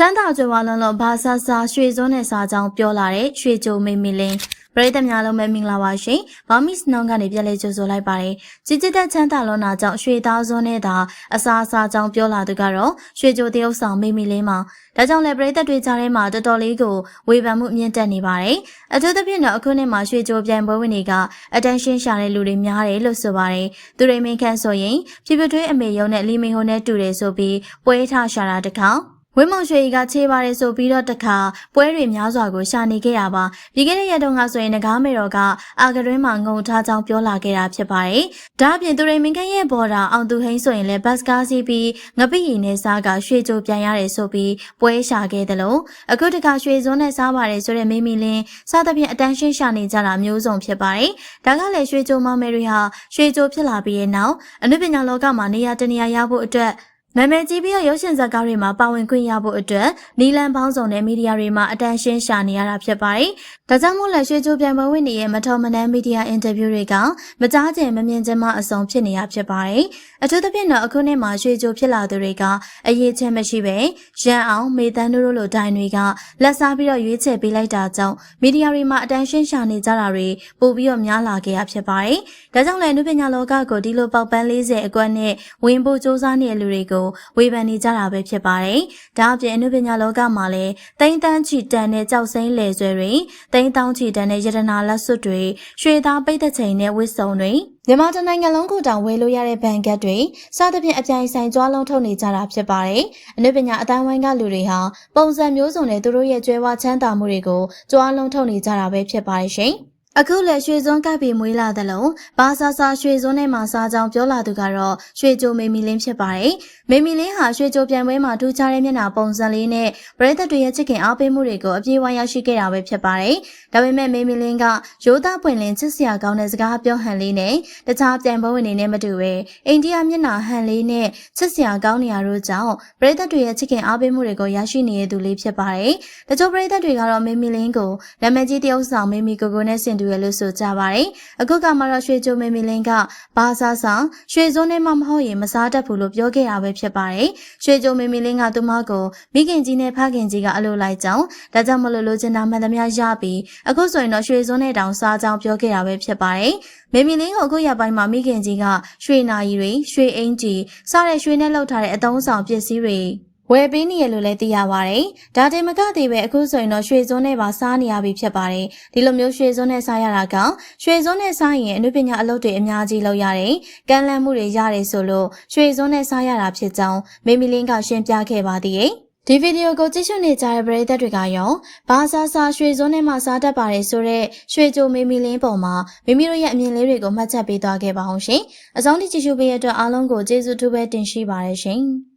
ချမ်းသာကြွယ်ဝလုံးလုံးဘာသာစာရွှေစွန်းနဲ့စာကြောင်းပြောလာတဲ့ရွှေကြိုမိမီလင်းပရိသတ်များလုံးပဲမင်္ဂလာပါရှင်။ဘာမစ်နောင်ကနေပြန်လဲကြိုဆိုလိုက်ပါတယ်။ကြည်ကြည်တက်ချမ်းသာလုံးနာကြောင့်ရွှေသားစွန်းနဲ့သာအစာအစာကြောင်းပြောလာသူကတော့ရွှေကြိုတရုပ်ဆောင်မိမီလင်းမှာဒါကြောင့်လည်းပရိသတ်တွေကြားထဲမှာတော်တော်လေးကိုဝေဖန်မှုမြင့်တက်နေပါတယ်။အထူးသဖြင့်တော့အခုနှစ်မှာရွှေကြိုပြိုင်ပွဲဝင်တွေကအတန်းရှင်းရှာတဲ့လူတွေများတယ်လို့ဆိုပါတယ်။သူရိမင်းခန့်ဆိုရင်ပြပြထွေးအမေယုံနဲ့လီမင်ဟိုနဲ့တူတယ်ဆိုပြီးပွဲထားရှာတာတခါ ဝင်းမောင်ရွှေကခြေပါတယ်ဆိုပြီးတော့တခါပွဲတွေများစွာကိုရှာနေခဲ့တာပါပြီးခဲ့တဲ့ရက်တုန်းကဆိုရင်ငကားမေတော်ကအာကတွင်းမှာငုံထားကြောင်းပြောလာခဲ့တာဖြစ်ပါတယ်ဒါအပြင်သူရိမင်းခန့်ရဲ့ဘော်ဒါအောင်သူဟိန်းဆိုရင်လည်းဘတ်စကားစီးပြီးငပိရီနဲ့စားကရွှေကြိုပြန်ရတယ်ဆိုပြီးပွဲရှာခဲ့တယ်လို့အခုတခါရွှေစွန်းနဲ့စားပါတယ်ဆိုတဲ့မိမိလင်းစားသဖြင့်အတန်းရှင်းရှာနေကြတာမျိုးစုံဖြစ်ပါတယ်ဒါကလည်းရွှေကြိုမမယ်တွေဟာရွှေကြိုဖြစ်လာပြီးတဲ့နောက်အနုပညာလောကမှာနေရာတနေရာရဖို့အတွက် နာမည်ကြီးပြီးတော့ရုပ်ရှင်ဇာတ်ကားတွေမှာပါဝင်ခွင့်ရဖို့အတွက်နီလန်ပေါင်းစုံတဲ့မီဒီယာတွေမှာအတန်းရှင်းရှာနေရတာဖြစ်ပါတယ်။ ဒါကြောင့်မို့လဲရွှေချိုးပြန်ပွဲဝင်နေရဲ့မထော်မနှမ်းမီဒီယာအင်တာဗျူးတွေကမကြားကျင်မမြင်ချင်မအစုံဖြစ်နေရဖြစ်ပါတယ်။အထူးသဖြင့်တော့အခုနှစ်မှာရွှေချိုးဖြစ်လာသူတွေကအရေးချင်းမရှိပဲရန်အောင်မေတန်းတို့လိုဒိုင်တွေကလက်စားပြီးတော့ရွေးချယ်ပေးလိုက်တာကြောင့်မီဒီယာတွေမှာအတန်းရှင်းရှာနေကြတာတွေပိုပြီးတော့များလာခဲ့ရဖြစ်ပါတယ်။ဒါကြောင့်လဲနုပညာလောကကိုဒီလိုပေါက်ပန်း40အကွက်နဲ့ဝင်ဖို့စ조사နေတဲ့လူတွေကိုဝေဖန်နေကြတာပဲဖြစ်ပါတယ်။ဒါအပြင်အနုပညာလောကမှာလည်းတိမ့်တန်းချီတန်တဲ့ကြောက်စိမ့်လေဆွဲတွေတိမ့်တောင်းချီတန်တဲ့ယတနာလက်စွပ်တွေရွှေသားပိတ်သက်ချိန်နဲ့ဝစ်စုံတွေမြန်မာတနိုင်ငံလုံးကိုတောင်ဝယ်လို့ရတဲ့ဘဏ်ကတ်တွေစသဖြင့်အပြိုင်ဆိုင်ကြွားလုံးထုတ်နေကြတာဖြစ်ပါတယ်။အနုပညာအတိုင်းဝိုင်းကလူတွေဟာပုံစံမျိုးစုံနဲ့သူတို့ရဲ့ကျွဲဝချမ်းသာမှုတွေကိုကြွားလုံးထုတ်နေကြတာပဲဖြစ်ပါတယ်ရှင်။ အခုလည်းရွှေစွန်းကပ်ပြီးမွေးလာသလုံးဘာသာစာရွှေစွန်းထဲမှာစားကြောင်းပြောလာသူကတော့ရွှေကြိုမေမီလင်းဖြစ်ပါတယ်။မေမီလင်းဟာရွှေကြိုပြန်ပွဲမှာထူးခြားတဲ့မျက်နှာပုံစံလေးနဲ့ပရိသတ်တွေရဲ့ချစ်ခင်အားပေးမှုတွေကိုအပြည့်အဝရရှိခဲ့တာပဲဖြစ်ပါတယ်။ဒါပေမဲ့မေမီလင်းကရိုးသားပွင့်လင်းချစ်စရာကောင်းတဲ့စကားပြောဟန်လေးနဲ့တခြားပြန်ပွဲဝင်နေနဲ့မတူပဲအိန္ဒိယမျက်နှာဟန်လေးနဲ့ချစ်စရာကောင်းနေရတို့ကြောင့်ပရိသတ်တွေရဲ့ချစ်ခင်အားပေးမှုတွေကိုရရှိနေတဲ့သူလေးဖြစ်ပါတယ်။တချို့ပရိသတ်တွေကတော့မေမီလင်းကိုနာမည်ကြီးတယောက်ဆောင်မေမီကိုကိုနဲ့ဆင်တူရလို့ဆိုကြပါတယ်။အခုကမှတော့ရွှေကြိုမေမီလင်းကဘာသာဆောင်ရွှေစုံနဲ့မှမဟုတ်ရင်မစားတတ်ဘူးလို့ပြောခဲ့တာပဲဖြစ်ပါတယ်။ရွှေကြိုမေမီလင်းကသူမကိုမိခင်ကြီးနဲ့ဖခင်ကြီးကအလိုလိုက်ကြောင်းဒါကြောင့်မလို့လိုချင်တာမှန်သမျှရပြီးအခုဆိုရင်တော့ရွှေစုံနဲ့တောင်စားကြောင်းပြောခဲ့တာပဲဖြစ်ပါတယ်။မေမီလင်းကိုအခုရပိုင်းမှာမိခင်ကြီးကရွှေနာရီတွေရွှေအင်ကြီးစတဲ့ရွှေနဲ့လုပ်ထားတဲ့အသုံးဆောင်ပစ္စည်းတွေ ဝယ်ပေးနေရလို့လည်းသိရပါတယ်။ဒါတင်မကသေးပဲအခုဆိုရင်တော့ရွှေစွန်းနဲ့ပါစားနေရပြီဖြစ်ပါတယ်။ဒီလိုမျိုးရွှေစွန်းနဲ့စားရတာကရွှေစွန်းနဲ့စားရင်အနုပညာအလုပ်တွေအများကြီးလုပ်ရတယ်။ကမ်းလှမ်းမှုတွေရတယ်ဆိုလို့ရွှေစွန်းနဲ့စားရတာဖြစ်ကြောင်းမေမီလင်းကရှင်းပြခဲ့ပါသေးတယ်။ဒီဗီဒီယိုကိုကြည့်ရှုနေကြတဲ့ပရိသတ်တွေကရောဘာသာစာရွှေစွန်းနဲ့မှစားတတ်ပါတယ်ဆိုတော့ရွှေကြိုမေမီလင်းပုံမှာမိမိတို့ရဲ့အမြင်လေးတွေကိုမှတ်ချက်ပေးသွားခဲ့ပါအောင်ရှင်။အဆုံးထိကြည့်ရှုပေးရတဲ့အတွက်အားလုံးကိုကျေးဇူးတူပဲတင်ရှိပါတယ်ရှင်။